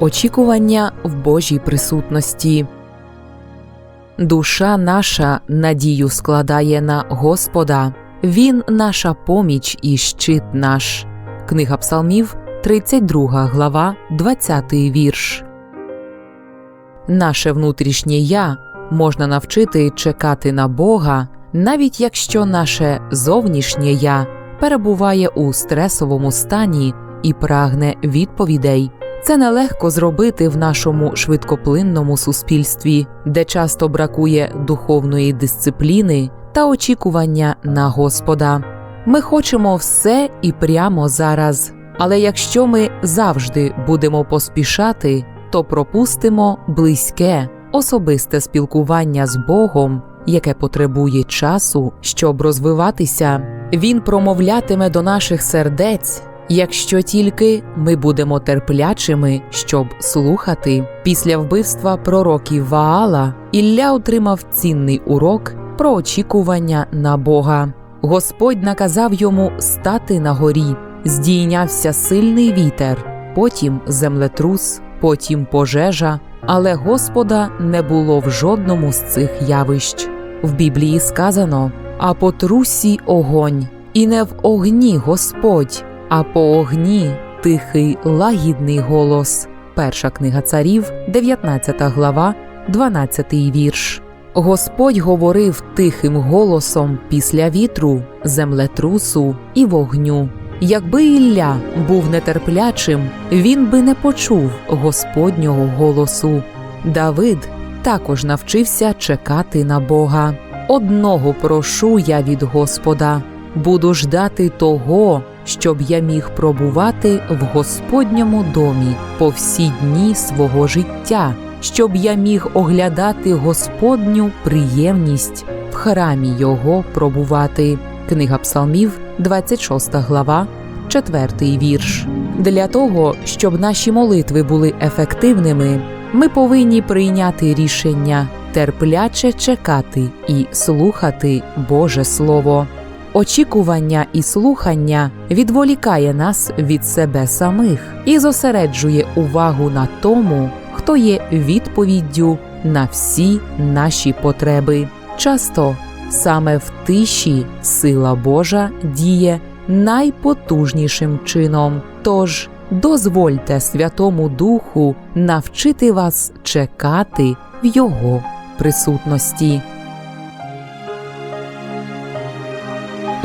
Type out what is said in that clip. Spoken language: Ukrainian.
Очікування в Божій присутності. Душа наша надію складає на Господа. Він наша поміч і щит наш. Книга Псалмів, 32 глава, 20 вірш. Наше внутрішнє я можна навчити чекати на Бога, навіть якщо наше зовнішнє я перебуває у стресовому стані і прагне відповідей. Це нелегко зробити в нашому швидкоплинному суспільстві, де часто бракує духовної дисципліни та очікування на Господа. Ми хочемо все і прямо зараз. Але якщо ми завжди будемо поспішати, то пропустимо близьке, особисте спілкування з Богом, яке потребує часу, щоб розвиватися. Він промовлятиме до наших сердець. Якщо тільки ми будемо терплячими, щоб слухати, після вбивства пророків Ваала Ілля отримав цінний урок про очікування на Бога. Господь наказав йому стати на горі, здійнявся сильний вітер, потім землетрус, потім пожежа, але Господа не було в жодному з цих явищ. В Біблії сказано: а по трусі огонь, і не в огні Господь а по огні тихий лагідний голос. Перша книга царів, 19 глава, 12 вірш. Господь говорив тихим голосом після вітру, землетрусу і вогню. Якби Ілля був нетерплячим, він би не почув Господнього голосу. Давид також навчився чекати на Бога. Одного прошу я від Господа, буду ждати того, щоб я міг пробувати в Господньому домі по всі дні свого життя, щоб я міг оглядати Господню приємність в храмі Його пробувати. Книга Псалмів, 26 глава, 4 вірш. Для того, щоб наші молитви були ефективними, ми повинні прийняти рішення терпляче чекати і слухати Боже Слово. Очікування і слухання відволікає нас від себе самих і зосереджує увагу на тому, хто є відповіддю на всі наші потреби. Часто саме в тиші сила Божа діє найпотужнішим чином. Тож дозвольте Святому Духу навчити вас чекати в Його присутності.